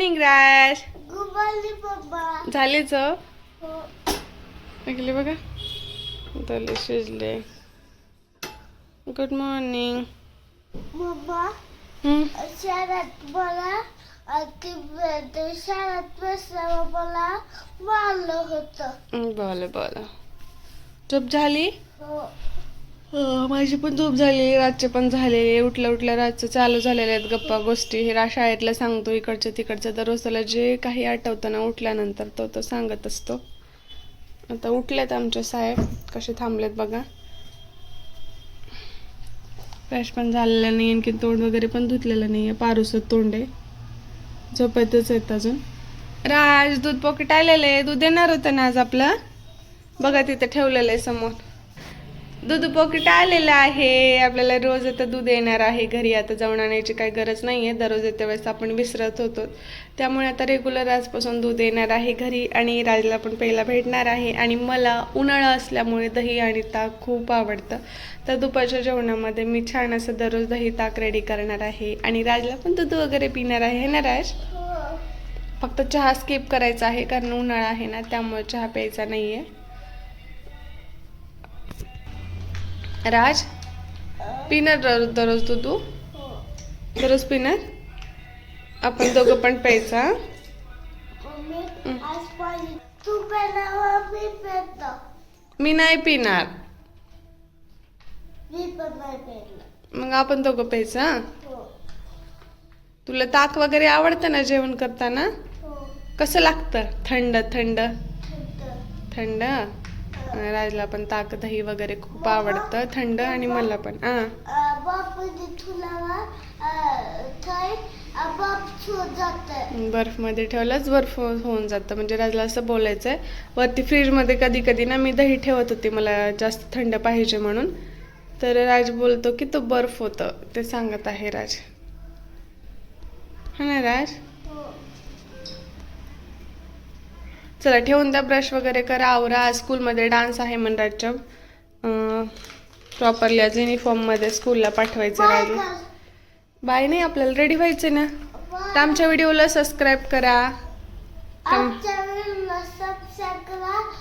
Morning राज गुबाली पप्पा झालीच हो ऐकले बघा झाले शिजले गुड मॉर्निंग मम्मा हम्म, शाळेत मला अति ते शाळेत बसल्यावर मला मारलं होतं बोला बोला झोप झाली हो हो, माझी पण झोप झाली रातचे पण झालेले उठल्या उठल्या रातचं चालू झालेले आहेत गप्पा गोष्टी. हे रा सांगतो इकडच्या तिकडच्या. दररोज त्याला जे काही आठवतं ना उठल्यानंतर तो तो सांगत असतो. आता उठलेत आमचे साहेब कसे थांबलेत बघा. फ्रेश पण झालेलं नाही आणखी तोंड वगैरे पण धुतलेलं नाही आहे पारूसं तोंड आहे. झोपेतच आहेत अजून. राज दूध पॉकेट आलेलं आहे. दूध देणार होतं ना आज आपलं? बघा तिथं ठेवलेलं आहे समोर. दूध पॉकेट आलेलं आहे. आपल्याला रोज आता दूध येणार आहे घरी. आता जाऊन आणायची काही गरज नाही आहे दररोज येत्या वेळेस आपण विसरत होतो. त्यामुळे आता रेग्युलर आजपासून दूध येणार आहे घरी आणि राजला पण पहिला भेटणार आहे. आणि मला उन्हाळा असल्यामुळे दही आणि ताक खूप आवडतं. तर दुपारच्या जेवणामध्ये मी छान असं दररोज दही ताक रेडी करणार आहे. आणि राजला पण दूध वगैरे पिणार आहे. ना राज? हो. फक्त चहा स्किप करायचा आहे कारण उन्हाळा आहे ना त्यामुळे चहा प्यायचा नाही आहे राज? पिणार दररोज दररोज तू तू? दररोज पिणार? आपण दोघं पण प्यायचा मी नाही पिणार. मग आपण दोघं प्यायचा? हो? तुला ताक वगैरे आवडतं ना जेवण करताना? हो. कसं लागतं? थंड? थंड. थंड. राजला पण ताक दही वगैरे खूप आवडतं. थंड आणि मला पण. बर्फमध्ये बर्फमध्ये ठेवलंच बर्फ होऊन जातं. म्हणजे राजला असं बोलायचं आहे वरती फ्रीजमध्ये कधी कधी ना मी दही ठेवत होते. मला जास्त थंड पाहिजे म्हणून. तर राज बोलतो की तो बर्फ होतं. ते सांगत आहे राज. हा ना राज? चला ठेवून द्या ब्रश वगैरे करा. आवरा आज स्कूलमध्ये डान्स आहे मनराजच्या प्रॉपरली आज युनिफॉर्ममध्ये स्कूलला पाठवायचं राजला बाय नाही आपल्याला रेडी व्हायचं ना. तर आमच्या व्हिडिओला सबस्क्राईब करा. करा.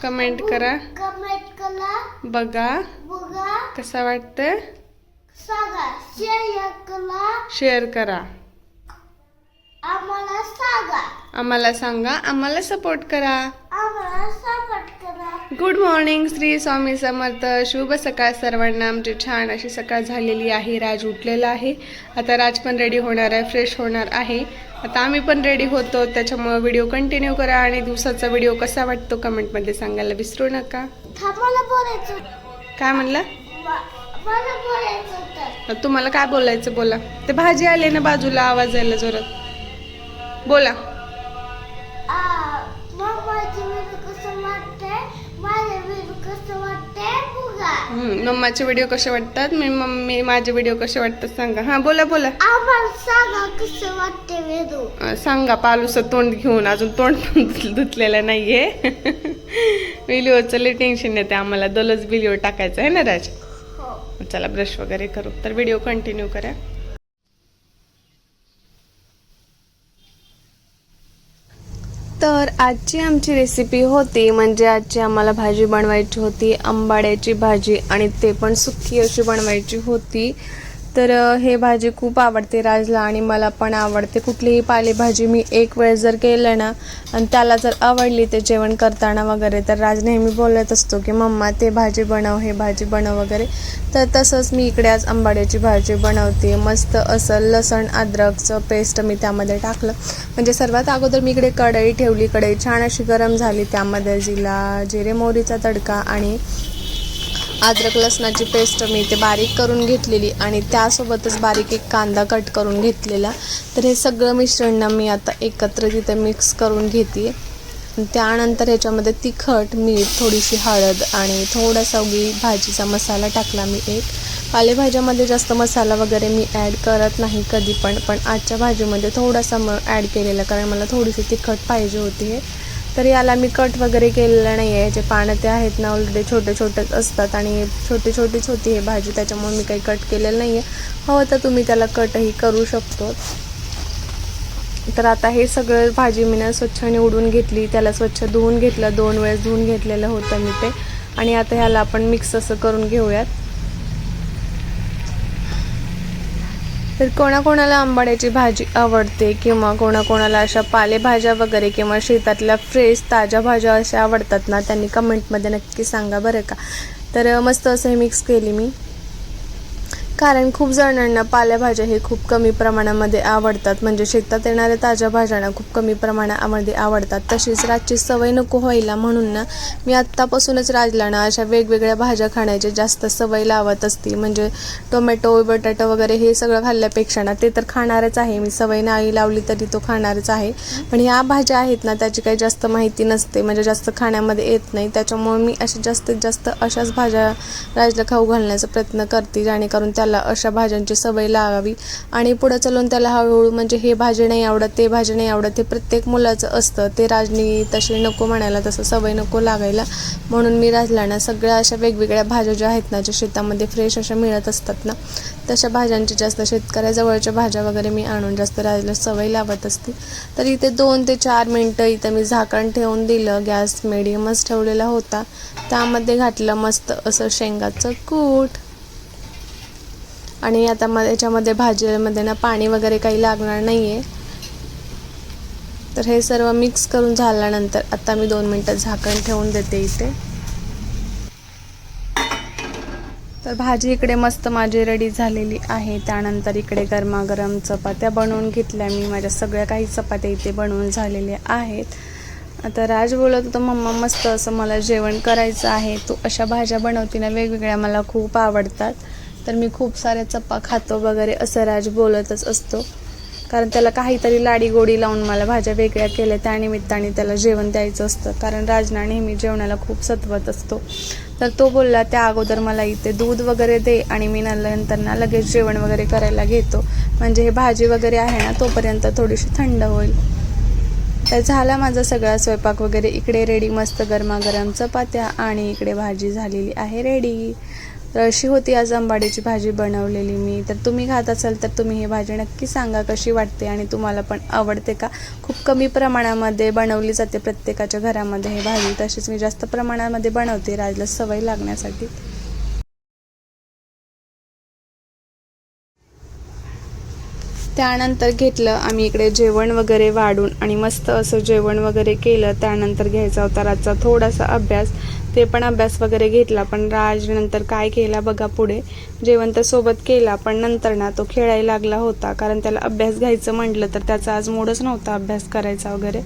कमेंट करा. बघा. बघा. कसा वाटतं शेअर करा शेअर करा आम्हाला सांगा आम्हाला सांगा आम्हाला सपोर्ट करा. आम्हाला सपोर्ट करा. Good morning Shri Swami Samarth. शुभ सकाळ सर्वांना. आमची छान अशी सकाळ झालेली आहे. राज उठलेला आहे. आता राज पण रेडी होणार आहे फ्रेश होणार आहे. आता आम्ही पण रेडी होतो. त्याच्यामुळे व्हिडिओ कंटिन्यू करा आणि दिवसाचा व्हिडिओ कसा वाटतो कमेंटमध्ये सांगायला विसरू नका. काय म्हणला? तुम्हाला काय बोलायचं? बोला. ते भाजी आले ना बाजूला आवाज यायला जोरात. बोला. मम्माचे व्हिडिओ कसे वाटतात? मी मम्मी माझे व्हिडिओ कसे वाटतात सांगा. हां बोला बोला. सांगा कसं व्हिडिओ सांगा पालूचं तोंड घेऊन. अजून तोंड धुतलेलं नाहीये. व्हिडिओचं लई टेन्शन येते आम्हाला. दररोज व्हिडिओ टाकायचा आहे ना राज? हो. चला ब्रश वगैरे करू. तर व्हिडिओ कंटिन्यू करा. तर आजची आमची रेसिपी होती म्हणजे आजची आम्हाला भाजी बनवायची होती आंबाड्याची भाजी आणि ते पण सुक्की अशी बनवायची होती. तर हे भाजी खूप आवडते राजला आणि मला पण आवडते. कुठलीही पालेभाजी मी एक वेळ जर केलं ना आणि त्याला जर आवडली ते जेवण करताना वगैरे तर राज नेहमी बोलत असतो की मम्मा ते भाजी बनव हे भाजी बनव वगैरे. तर तसंच मी इकडे आज आंबाड्याची भाजी बनवते. मस्त असं लसण अद्रकचं पेस्ट मी त्यामध्ये टाकलं. म्हणजे सर्वात अगोदर मी इकडे कढई ठेवली. कढई छान अशी गरम झाली त्यामध्ये. जिला जिरे मोहरीचा तडका आणि अद्रक लसणाची पेस्ट मी ते बारीक करून घेतलेली आणि त्यासोबतच बारीक एक कांदा कट करून घेतलेला. तर हे सगळं मिश्रण ना मी आता एकत्र तिथे मिक्स करून घेते त्यानंतर ह्याच्यामध्ये तिखट मीठ थोडीशी हळद आणि थोडासा उगी भाजीचा मसाला टाकला मी एक. पालेभाज्यामध्ये जास्त मसाला वगैरे मी ॲड करत नाही कधी पण पण आजच्या भाजीमध्ये थोडासा म ॲड केलेला कारण मला थोडीशी तिखट पाहिजे होती हे. तर याला मी कट वगैरे केलेलं नाही आहे जे पानं ते आहेत ना ऑलरेडी छोटे छोटेच असतात आणि छोटी छोटीच होती हे भाजी त्याच्यामुळे मी काही कट केलेलं नाही आहे हवं हो, तर तुम्ही त्याला कटही करू शकतो. तर आता हे सगळं भाजी मी ना स्वच्छ निवडून घेतली. त्याला स्वच्छ धुवून घेतलं. दोन वेळेस धुवून घेतलेलं होतं मी ते. आणि आता ह्याला आपण मिक्स असं करून घेऊयात. तर कोणाकोणाला आंबाड्याची भाजी आवडते किंवा कोणाकोणाला अशा पालेभाज्या वगैरे किंवा शेतातल्या फ्रेश ताज्या भाज्या अशा आवडतात ना त्यांनी कमेंटमध्ये नक्की सांगा बरं का. तर मस्त असं हे मिक्स केली मी. कारण खूप जणांना पालेभाज्या हे खूप कमी प्रमाणामध्ये आवडतात. म्हणजे शेतात येणाऱ्या ताज्या भाज्यांना खूप कमी प्रमाणामध्ये आवडतात. तशीच रातची सवय नको व्हायला म्हणून ना मी आत्तापासूनच राजला ना अशा वेगवेगळ्या भाज्या खाण्याची जास्त सवय लावत असते. म्हणजे टोमॅटो बटाटो वगैरे हे सगळं खाल्ल्यापेक्षा ना ते तर खाणारच आहे. मी सवय नाही लावली तरी तो खाणारच आहे. पण ह्या भाज्या आहेत ना त्याची काही जास्त माहिती नसते. म्हणजे जास्त खाण्यामध्ये येत नाही. त्याच्यामुळे मी अशा जास्तीत जास्त अशाच भाज्या राजला खाऊ घालण्याचा प्रयत्न करते जेणेकरून त्याला अशा भाज्यांची सवय लागावी आणि पुढे चालून त्याला हळूहळू म्हणजे हे भाजी नाही आवडत ते भाजी नाही आवडत हे प्रत्येक मुलाचं असतं. ते राजनी तशी नको म्हणायला तसं सवय नको लागायला. म्हणून मी राजला ना सगळ्या अशा वेगवेगळ्या भाज्या ज्या आहेत ना ज्या शेतामध्ये फ्रेश अशा मिळत असतात ना तशा भाज्यांची जास्त शेतकऱ्याजवळच्या भाज्या वगैरे मी आणून जास्त राजला सवय लावत असते. तर इथे दोन ते चार मिनटं इथं मी झाकण ठेवून दिलं गॅस मिडियमच ठेवलेला होता. त्यामध्ये घातलं मस्त असं शेंगाचं कूट. आणि आता मग याच्यामध्ये भाजीमध्ये ना पाणी वगैरे काही लागणार नाही आहे तर हे सर्व मिक्स करून झाल्यानंतर आता मी दोन मिनटं झाकण ठेवून देते इथे. तर भाजी इकडे मस्त माझी रेडी झालेली आहे. त्यानंतर इकडे गरमागरम चपात्या बनवून घेतल्या मी. माझ्या सगळ्या काही चपात्या इथे बनवून झालेल्या आहेत. आता राज बोलत होता मम्मा मस्त असं मला जेवण करायचं आहे. तू अशा भाज्या बनवती ना वेगवेगळ्या मला खूप आवडतात. तर मी खूप साऱ्या चप्पा खातो वगैरे असं राज बोलतच असतो. कारण त्याला काहीतरी लाडी गोडी लावून मला भाज्या वेगळ्या केल्या. त्यानिमित्ताने त्याला जेवण द्यायचं असतं. कारण राजना नेहमी जेवणाला खूप सतवत असतो. तर तो बोलला त्या अगोदर मला इथे दूध वगैरे दे आणि मी नंतर ना लगेच जेवण वगैरे करायला घेतो. म्हणजे हे भाजी वगैरे आहे ना तोपर्यंत थोडीशी थंड होईल. तर झाला माझा सगळा स्वयंपाक वगैरे. इकडे रेडी मस्त गरमागरम चपात्या आणि इकडे भाजी झालेली आहे रेडी. तर अशी होती आज आंबाडीची भाजी बनवलेली मी. तर तुम्ही खात असाल तर तुम्ही ही भाजी नक्की सांगा कशी वाटते आणि तुम्हाला पण आवडते का? खूप कमी प्रमाणामध्ये बनवली जाते प्रत्येकाच्या घरामध्ये ही भाजी. तशीच मी जास्त प्रमाणामध्ये बनवते राजला सवय लागण्यासाठी. त्यानंतर घेतलं आम्ही इकडे जेवण वगैरे वाढून आणि मस्त असं जेवण वगैरे केलं. त्यानंतर घ्यायचा होता रातचा थोडासा अभ्यास. ते पण अभ्यास वगैरे घेतला पण राज नंतर काय केला बघा पुढे. जेवण तर सोबत केला पण नंतर ना तो खेळायला लागला होता कारण त्याला अभ्यास घ्यायचं म्हटलं तर त्याचा आज मूडच नव्हता अभ्यास करायचा वगैरे.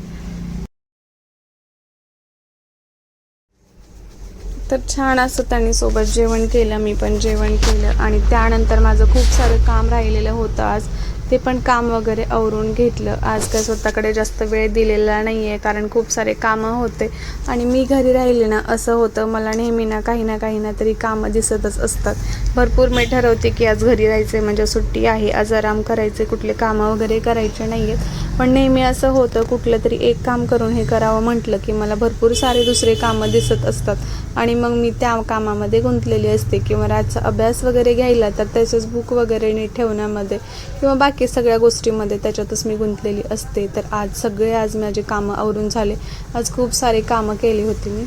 तर छान असं त्यांनी सोबत जेवण केलं मी पण जेवण केलं. आणि त्यानंतर माझं खूप सारं काम राहिलेलं होतं आज. ते पण काम वगैरे आवरून घेतलं. आज काय स्वतःकडे जास्त वेळ दिलेला नाही आहे कारण खूप सारे कामं होते. आणि मी घरी राहिले ना असं होतं. मला नेहमी ना काही ना काही ना तरी कामं दिसतच असतात. भरपूर मी ठरवते की आज घरी राहायचे म्हणजे सुट्टी आहे. आज आराम करायचे कुठले कामं वगैरे करायचे नाही आहेत पण नेहमी असं होतं कुठलं तरी एक काम करून हे करावं म्हटलं की मला भरपूर सारे दुसरे कामं दिसत असतात. आणि मग मी त्या कामामध्ये गुंतलेली असते. किंवा रातचा अभ्यास वगैरे घ्यायला तर त्याचंच बुक वगैरे नीट ठेवण्यामध्ये. किंवा बाकी सगळ्या गोष्टीमध्ये त्याच्यातच मी गुंतलेली असते. तर आज सगळे आज माझे कामं आवरून झाले. आज खूप सारे कामं केली होती मी.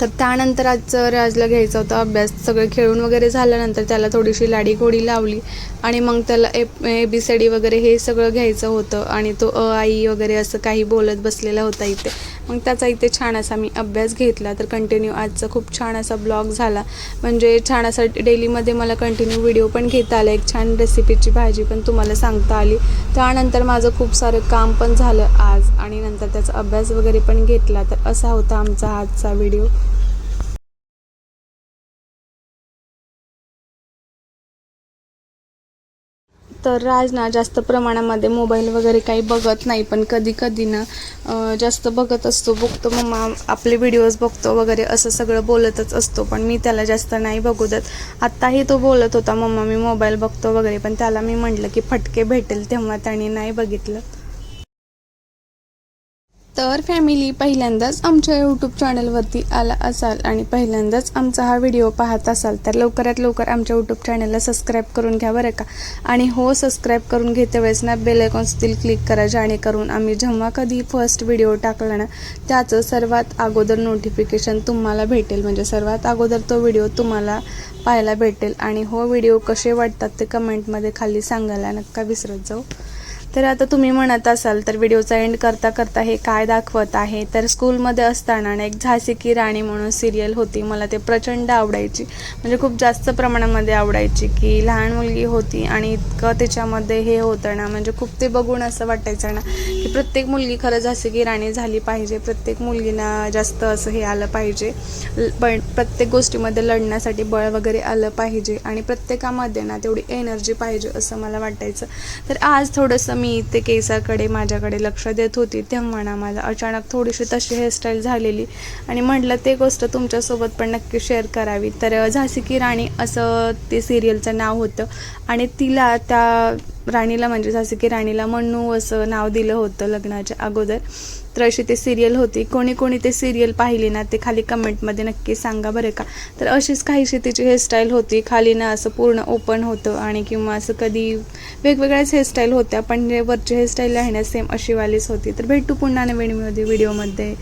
तर त्यानंतर आजचं राजला घ्यायचा होता अभ्यास सगळं खेळून वगैरे झाल्यानंतर त्याला थोडीशी लाडी घोडी लावली. आणि मग त्याला ए ए बी सी डी वगैरे हे सगळं घ्यायचं होतं. आणि तो अ आई वगैरे असं काही बोलत बसलेला होता इथे. मग त्याचा इथे छान असा मी अभ्यास घेतला तर कंटिन्यू आजचा खूप छान असा ब्लॉग झाला. म्हणजे छान असा डेलीमध्ये मला कंटिन्यू व्हिडिओ पण घेता आला एक छान रेसिपीची भाजी पण तुम्हाला सांगता आली. त्यानंतर माझं खूप सारं काम पण झालं आज आणि नंतर त्याचा अभ्यास वगैरे पण घेतला तर असा होता आमचा आजचा व्हिडिओ तर राज ना जास्त प्रमाणामध्ये मोबाईल वगैरे काही बघत नाही पण कधी कधी ना जास्त बघत असतो. बघतो मम्मा आपले व्हिडिओज बघतो वगैरे असं सगळं बोलतच असतो पण मी त्याला जास्त नाही बघू देत. आत्ताही तो बोलत होता मम्मा मी मोबाईल बघतो वगैरे पण त्याला मी म्हटलं की फटके भेटेल तेव्हा त्याने नाही बघितलं. तर फॅमिली पहिल्यांदाच आमच्या यूट्यूब चॅनलवरती आला असाल आणि पहिल्यांदाच आमचा हा व्हिडिओ पाहत असाल तर लवकरात लवकर आमच्या यूट्यूब चॅनलला सबस्क्राईब करून घ्या बरं का. आणि हो सबस्क्राईब करून घेते वेळेस ना बेल आयकॉन्सतील क्लिक करा जेणेकरून आम्ही जेव्हा कधी फर्स्ट व्हिडिओ टाकला ना त्याचं सर्वात अगोदर नोटिफिकेशन तुम्हाला भेटेल. म्हणजे सर्वात अगोदर तो व्हिडिओ तुम्हाला पाहायला भेटेल. आणि हो व्हिडिओ कसे वाटतात ते कमेंटमध्ये खाली सांगायला नक्का विसरत जाऊ. तर आता तुम्ही म्हणत असाल तर व्हिडिओचा एंड करता करता हे काय दाखवत आहे? तर स्कूलमध्ये असताना ना एक झाशी की राणी म्हणून सिरियल होती. मला ते प्रचंड आवडायची. म्हणजे खूप जास्त प्रमाणामध्ये आवडायची की लहान मुलगी होती आणि इतकं त्याच्यामध्ये हे होतं ना म्हणजे खूप ते बघून असं वाटायचं ना की प्रत्येक मुलगी खरं झाशी की राणी झाली पाहिजे. प्रत्येक मुलगीना जास्त असं हे आलं पाहिजे. ल- पण प्रत्येक गोष्टीमध्ये लढण्यासाठी बळ वगैरे आलं पाहिजे आणि प्रत्येकामध्ये ना तेवढी एनर्जी पाहिजे असं मला वाटायचं. तर आज थोडंसं मी ते केसाकडे माझ्याकडे लक्ष देत होती तेव्हा ना मला अचानक थोडीशी तशी हेअरस्टाईल झालेली. आणि म्हटलं ते गोष्ट तुमच्यासोबत पण नक्की शेअर करावी. तर झाशी की राणी असं ते सिरियलचं नाव होतं. आणि तिला त्या राणीला म्हणजे झाशी की राणीला मन्नू असं नाव दिलं होतं लग्नाच्या अगोदर. तर अशी ते सिरियल होती. कोणी कोणी ते सिरियल पाहिली ना ते खाली कमेंटमध्ये नक्की सांगा बरं का. तर अशीच काहीशी तिची हेअरस्टाईल होती. खाली ना असं पूर्ण ओपन होतं आणि किंवा असं कधी वेगवेगळ्याच हेअरस्टाईल होत्या पण जे वरची हेअरस्टाईल आहे ना सेम अशीवालीच होती. तर भेटू पुन्हा नवीन व्हिडिओमध्ये